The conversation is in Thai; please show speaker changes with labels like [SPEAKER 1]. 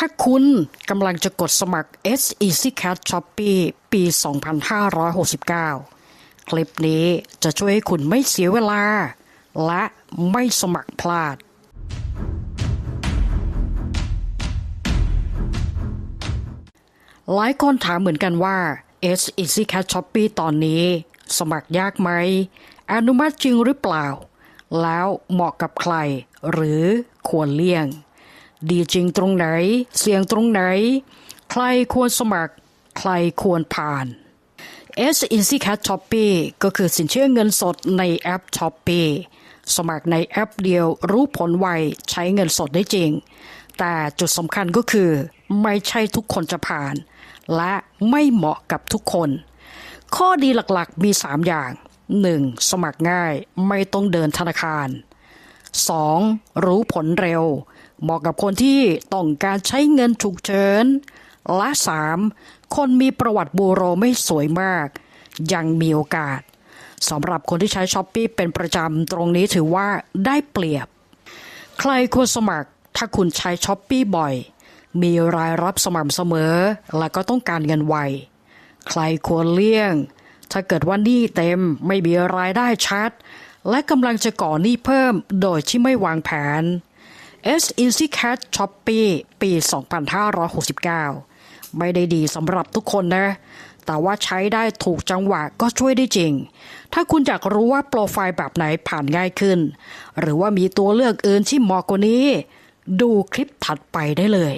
[SPEAKER 1] ถ้าคุณกำลังจะกดสมัคร S Easy Cat Shopee ปี 2569 คลิปนี้จะช่วยให้คุณไม่เสียเวลา และไม่สมัครพลาด หลายคนถามเหมือนกันว่า S Easy Cat Shopee ตอนนี้ สมัครยากไหม อนุมัติจริงหรือเปล่า แล้วเหมาะกับใคร หรือควรเลี่ยง ดีจริงตรงไหน เสี่ยงตรงไหน ใครควรสมัคร ใครควรผ่าน S Easy Cat Shopee ก็คือสินเชื่อเงินสดในแอป Shopee สมัครในแอปเดียวรู้ผลไวใช้เงินสดได้จริง แต่จุดสำคัญก็คือ ไม่ใช่ทุกคนจะผ่าน และไม่เหมาะกับทุกคน ข้อดีหลักๆมี 3 อย่าง 1. สมัครง่ายไม่ต้องเดินธนาคาร 2. รู้ผลเร็ว เหมาะกับคนที่ต้องการใช้เงินฉุกเฉิน และ 3. คนมีประวัติบูโรไม่สวยมาก ยังมีโอกาสสำหรับคนที่ใช้ช้อปปีเป็นประจำตรงนี้ถือว่าได้เปรียบ ใครควรสมัครถ้าคุณใช้ช้อปปีบ่อย มีรายรับสม่ำเสมอ และก็ต้องการเงินไว ใครควรเลี่ยง ถ้าเกิดว่านี้เต็มไม่มีรายได้ชัด และกำลังจะก่อหนี้เพิ่มโดยที่ไม่วางแผน S Easy Cat Shopee ปี 2569 ไม่ได้ดีสำหรับทุกคนนะ แต่ว่าใช้ได้ถูกจังหวะก็ช่วยได้จริง ถ้าคุณอยากรู้ว่าโปรไฟล์แบบไหนผ่านง่ายขึ้น หรือว่ามีตัวเลือกอื่นที่เหมาะกว่านี้ ดูคลิปถัดไปได้เลย